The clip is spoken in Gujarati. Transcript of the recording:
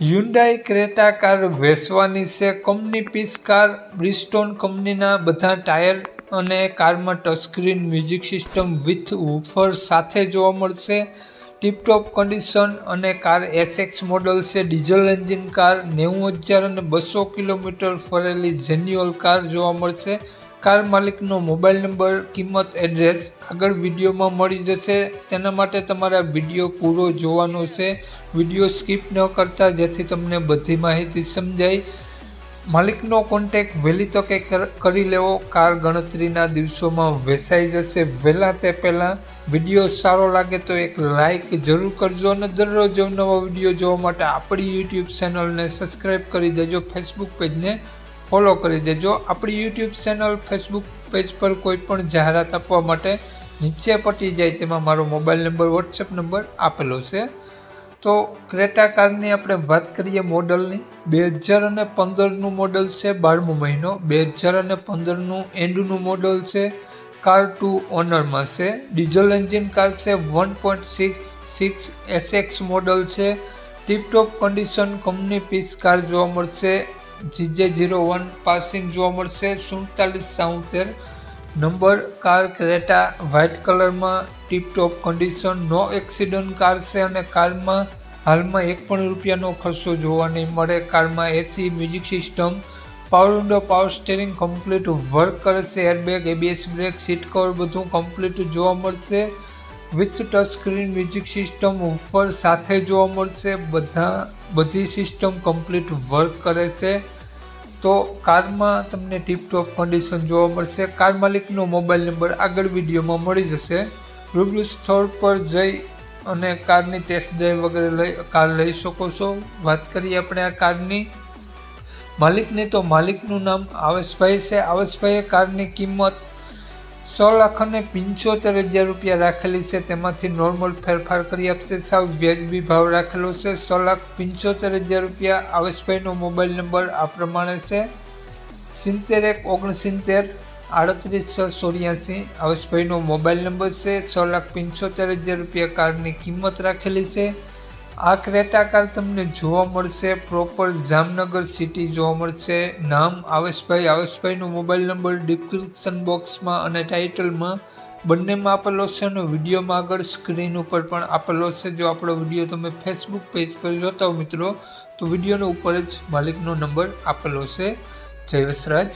હ્યુન્ડાઈ ક્રેટા કાર વેચવાની છે કંપની પીસ કાર બ્રિસ્ટોન કંપનીના બધા ટાયર અને કારમાં touchscreen music system with woofer સાથે જોવા મળશે. ટીપટોપ કન્ડિશન અને કાર એસએક્સ મોડલ છે. ડીઝલ એન્જિન કાર નેવું હજાર અને બસો કિલોમીટર ફરેલી જેન્યુઅલ કાર જોવા મળશે. કાર માલિકનો મોબાઈલ નંબર કિંમત એડ્રેસ આગળ વિડીયોમાં મળી જશે. તેના માટે તમારા વીડિયો પૂરો જોવાનો છે. વીડિયો સ્કીપ ન કરતા જેથી તમને બધી માહિતી સમજાય. માલિકનો કોન્ટેક વહેલી તકે કર- લેવો. કાર ગણતરીના દિવસોમાં વેચાઈ જશે. વહેલા તે પહેલાં વીડિયો સારો લાગે તો એક લાઇક જરૂર કરજો અને દરરોજ નવા વીડિયો જોવા માટે આપણી યુટ્યુબ ચેનલને સબસ્ક્રાઈબ કરી દેજો. ફેસબુક પેજને ફોલો કરી દેજો. આપણી યુટ્યુબ ચેનલ ફેસબુક પેજ પર કોઈ પણ જાહેરાત આપવા માટે નીચે પટી જાય તેમાં મારો મોબાઈલ નંબર વોટ્સએપ નંબર આપેલો છે. તો ક્રેટા કારની આપણે વાત કરીએ મોડલની. બે હજાર અને પંદરનું મોડલ છે બારમો મહિનો. બે હજાર અને પંદરનું એન્ડનું મોડલ છે કાર ટુ ઓનરમાં છે. ડીઝલ એન્જિન કાર છે one point six six SX model છે. Tiptop condition company piece car જોવા મળશે. જીજે જીરો વન પાસિંગ જોવા મળશે. સુડતાલીસ સાઉતેર નંબર કાર ક્રેટા વ્હાઇટ કલરમાં tiptop condition no accident car છે અને કારમાં હાલમાં એક પણ રૂપિયાનો ખર્ચો જોવા નહીં મળે. કારમાં AC music system power window power steering complete work કરે છે airbag ABS brake seat cover બધું કમ્પ્લીટ જોવા મળશે. With touch screen music system ઉપર સાથે જોવા મળશે. બધા, બધી સિસ્ટમ કમ્પ્લીટ વર્ક કરે છે. તો કારમાં તમને ટીપટોપ કન્ડિશન જોવા મળશે. કાર માલિકનો મોબાઈલ નંબર આગળ વિડીયોમાં મળી જશે. રૂબરૂ સ્થળ પર જઈ અને કારની ટેસ્ટ ડ્રાઈવ વગેરે લઈ, કાર લઈ શકો છો. વાત કરીએ આપણે આ કારની. માલિકની તો માલિકનું નામ આવેશભાઈ છે. આવેશભાઈએ કારની કિંમત સો લાખ અને પંચોતેર હજાર રૂપિયા રાખેલી છે. તેમાંથી નોર્મલ ફેરફાર કરી આપશે. સાવ વ્યાજબી ભાવ રાખેલો છે. સો લાખ પંચોતેર હજાર રૂપિયા આવેશભાઈનો મોબાઈલ નંબર આ પ્રમાણે છે. સિત્તેર એક ઓગણસિત્તેર આડત્રીસ છ ચોર્યાસી આવેશભાઈનો મોબાઈલ નંબર છે. છ લાખ પંચોતેર હજાર રૂપિયા કારની કિંમત રાખેલી છે. આ ક્રેટા કાર તમને જોવા મળશે. પ્રોપર જામનગર સિટી જોવા મળશે. નામ આવેશભાઈ. આવેશભાઈનો મોબાઈલ નંબર ડિસ્ક્રિપ્શન બોક્સમાં અને ટાઇટલમાં બંનેમાં આપેલો છે અને વિડીયોમાં આગળ સ્ક્રીન ઉપર પણ આપેલો છે. જો આપણો વીડિયો તમે ફેસબુક પેજ પર જોતા હો મિત્રો, તો વિડીયોનો ઉપર જ માલિકનો નંબર આપેલો છે. જય વસરાજ.